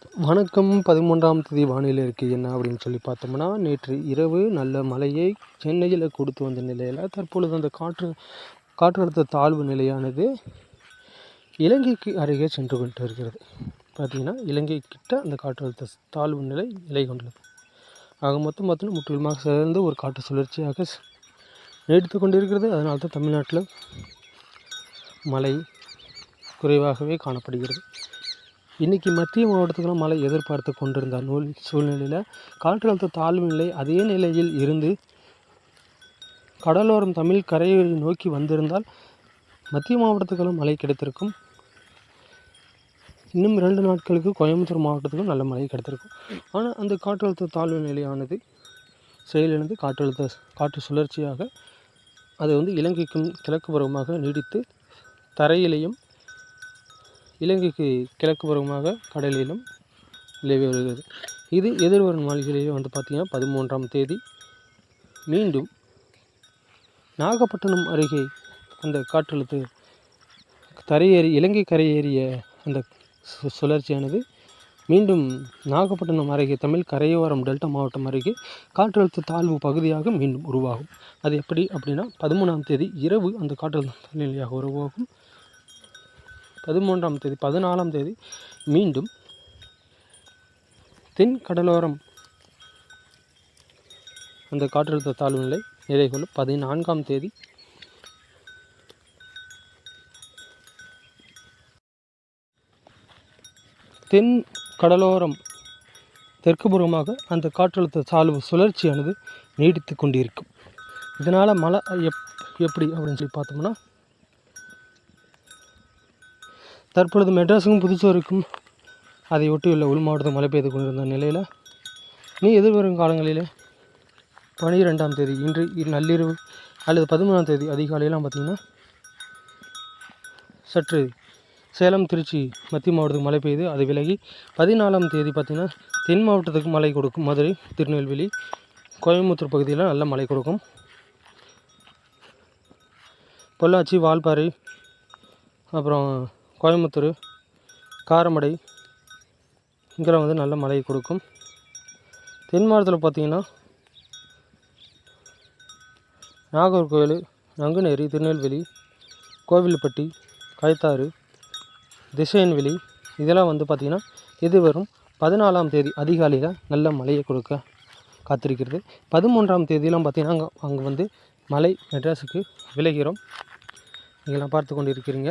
வணக்கம். பதிமூன்றாம் தேதி வானிலை இருக்கு. என்ன அப்படின்னு சொல்லி பார்த்தோம்னா நேற்று இரவு நல்ல மழையை சென்னையில் கொடுத்து வந்த நிலையில் தற்பொழுது அந்த காற்று காற்றழுத்த தாழ்வு நிலையானது இலங்கைக்கு அருகே சென்று கொண்டு இருக்கிறது பார்த்திங்கன்னா இலங்கை கிட்ட அந்த காற்றழுத்த தாழ்வு நிலை நிலை கொண்டுள்ளது. ஆக மொத்தம் பார்த்தோன்னா முற்றிலுமாக சேர்ந்து ஒரு காற்று சுழற்சியாக நீடித்து கொண்டிருக்கிறது. அதனால தான் தமிழ்நாட்டில் மழை குறைவாகவே காணப்படுகிறது. இன்றைக்கி மத்திய மாவட்டத்துக்கெல்லாம் மழை எதிர்பார்த்து கொண்டிருந்த நூல் சூழ்நிலையில் காற்றழுத்த தாழ்வு நிலை அதே நிலையில் இருந்து கடலோரம் தமிழ் கரையை நோக்கி வந்திருந்தால் மத்திய மாவட்டத்துக்கெல்லாம் மழை கிடைத்திருக்கும். இன்னும் இரண்டு நாட்களுக்கு கோயம்புத்தூர் மாவட்டத்துக்கும் நல்ல மழை கிடைத்திருக்கும். ஆனால் அந்த காற்றழுத்த தாழ்வு நிலையானது செயலிழந்து காற்றழுத்த காற்று சுழற்சியாக அது வந்து இலங்கைக்கும் கிழக்கு புறமாக நீடித்து தரையிலையும் இலங்கைக்கு கிழக்கு புறமாக கடலிலும் நிலவி வருகிறது. இது எதிர்வரும் நாள்களிலே வந்து பார்த்திங்கன்னா பதிமூன்றாம் தேதி. மீண்டும் நாகப்பட்டினம் அருகே அந்த காற்றழுத்து தரையேறி இலங்கை கரையேறிய அந்த சு- சுழற்சியானது மீண்டும் நாகப்பட்டினம் அருகே தமிழ் கரையோரம் டெல்டா மாவட்டம் அருகே காற்றழுத்த தாழ்வு பகுதியாக மீண்டும் உருவாகும். அது எப்படி அப்படின்னா பதிமூணாம் தேதி இரவு அந்த காற்றழுத்த நிலையாக உருவாகும். பதிமூன்றாம் தேதி பதினாலாம் தேதி மீண்டும் தென் கடலோரம் அந்த காற்றழுத்த தாழ்வு நிலை நிலை கொள்ளும் பதினான்காம் தேதி தென் கடலோரம் தெற்கு புறமாக அந்த காற்றழுத்த தாழ்வு சுழற்சியானது நீடித்து கொண்டிருக்கும். இதனால் மழை எப் எப்படி அப்படின்னு சொல்லி பார்த்தோம்னா தற்பொழுது மெட்ராஸுக்கும் புதுச்சேரிக்கும் அதை ஒட்டியுள்ள உள் மாவட்டத்தில் மழை பெய்து கொண்டிருந்த நிலையில் நீ எதிர்வரும் காலங்களில் பனிரெண்டாம் தேதி இன்று இ- நள்ளிரவு அல்லது பதிமூணாம் தேதி அதிகாலையெல்லாம் பார்த்திங்கன்னா சற்று சேலம் திருச்சி மத்திய மாவட்டத்துக்கு மழை பெய்து அது விலகி பதினாலாம் தேதி பார்த்திங்கன்னா தென் மாவட்டத்துக்கு மழை கொடுக்கும். மதுரை திருநெல்வேலி கோயம்புத்தூர் பகுதியில் நல்ல மழை கொடுக்கும். பொள்ளாச்சி வால்பாறை அப்புறம் கோயம்புத்தூர் காரமடை இங்கெல்லாம் வந்து நல்ல மழையை கொடுக்கும். தென் மாவட்டத்தில் பார்த்தீங்கன்னா நாகர்கோவில் நங்குநேரி திருநெல்வேலி கோவில்பட்டி கயத்தாறு திசையன்வெளி இதெல்லாம் வந்து பார்த்திங்கன்னா இது வரும் பதினாலாம் தேதி அதிகாலையில் நல்ல மழையை கொடுக்க காத்திருக்கிறது. பதிமூன்றாம் தேதியெலாம் பார்த்திங்கன்னா அங்கே அங்கே வந்து மலை மெட்ராஸுக்கு விளைகிறோம் நீங்களாம் பார்த்து கொண்டு இருக்கிறீங்க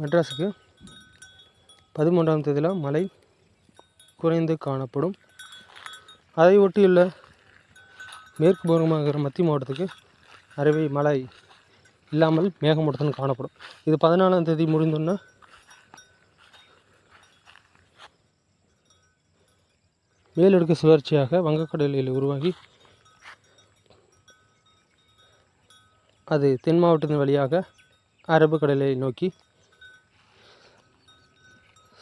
மெட்ராஸுக்கு பதிமூன்றாம் தேதியில் மழை குறைந்து காணப்படும். அதை ஒட்டியுள்ள மேற்கு பருவமாக மத்திய மாவட்டத்துக்கு அறவே மழை இல்லாமல் மேகமூட்டத்துடன் காணப்படும். இது பதினாலாம் தேதி முடிந்தோன்னா மேலடுக்கு சுழற்சியாக வங்கக்கடலில் உருவாகி அது தென் மாவட்டத்தின் வழியாக அரபு கடலை நோக்கி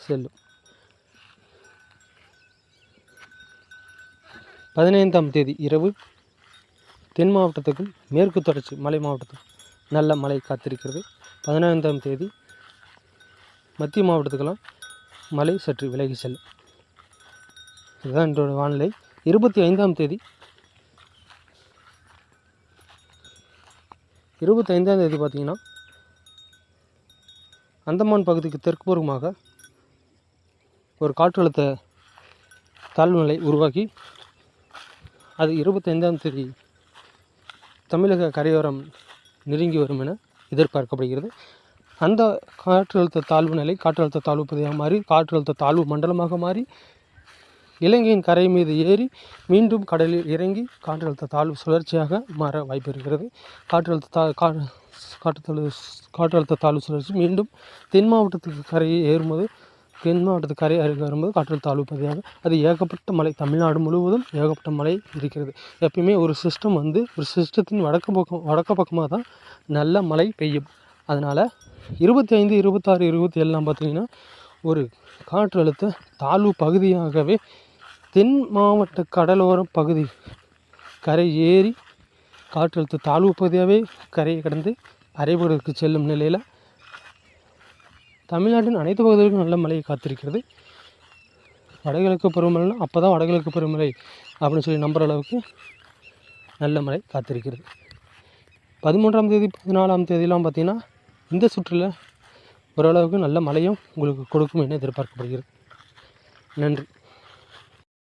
செல்லும் பதினைந்தாம் தேதி இரவு தென் மாவட்டத்துக்கும் மேற்கு தொடர்ச்சி மலை மாவட்டத்துக்கும் நல்ல மழை காத்திருக்கிறது. பதினைந்தாம் தேதி மத்திய மாவட்டத்துக்கெல்லாம் மழை சற்று விலகி செல்லும். இதுதான் இன்றோட வானிலை. இருபத்தி ஐந்தாம் தேதி இருபத்தி ஐந்தாம் தேதி பார்த்தீங்கன்னா அந்தமான் பகுதிக்கு தெற்குப்புறமாக ஒரு காற்றழுத்த தாழ்வு நிலை அது இருபத்தைந்தாம் தேதி தமிழக கரையோரம் நெருங்கி வரும் என எதிர்பார்க்கப்படுகிறது. அந்த காற்றழுத்த தாழ்வு நிலை காற்றழுத்த தாழ்வு பகுதியாக மாறி காற்றழுத்த தாழ்வு மண்டலமாக மாறி இலங்கையின் கரை மீது ஏறி மீண்டும் கடலில் இறங்கி காற்றழுத்த தாழ்வு சுழற்சியாக மாற வாய்ப்பு இருக்கிறது. காற்றழுத்த தா கா காற்றழுத்த காற்றழுத்த தாழ்வு சுழற்சி மீண்டும் தென் மாவட்டத்துக்கு கரையை ஏறும்போது தென் மாவட்டத்துக்கு கரை அருகே வரும்போது காற்றழுத்த தாழ்வு பகுதியாக அது ஏகப்பட்ட மழை. தமிழ்நாடு முழுவதும் ஏகப்பட்ட மழை இருக்கிறது. எப்பயுமே ஒரு சிஸ்டம் வந்து ஒரு சிஸ்டத்தின் வடக்கு பக்கம் வடக்கு பக்கமாக தான் நல்ல மழை பெய்யும். அதனால் இருபத்தி ஐந்து இருபத்தாறு இருபத்தி ஏழுலாம் பார்த்தீங்கன்னா ஒரு காற்றழுத்த தாழ்வு பகுதியாகவே தென் மாவட்ட கடலோர பகுதி கரை ஏறி காற்றழுத்த தாழ்வு பகுதியாகவே கரையை கடந்து அரைபடுக்கு செல்லும் நிலையில் தமிழ்நாட்டின் அனைத்து பகுதிகளுக்கும் நல்ல மழையை காத்திருக்கிறது. வடகிழக்கு பருவமழைனா அப்போ தான் வடகிழக்கு பருவமழை அப்படின்னு சொல்லி நம்புகிற அளவுக்கு நல்ல மழை காத்திருக்கிறது. பதிமூன்றாம் தேதி பதினாலாம் தேதியெலாம் பார்த்திங்கன்னா இந்த சுற்றில் ஓரளவுக்கு நல்ல மழையும் உங்களுக்கு கொடுக்கும் என எதிர்பார்க்கப்படுகிறது. நன்றி.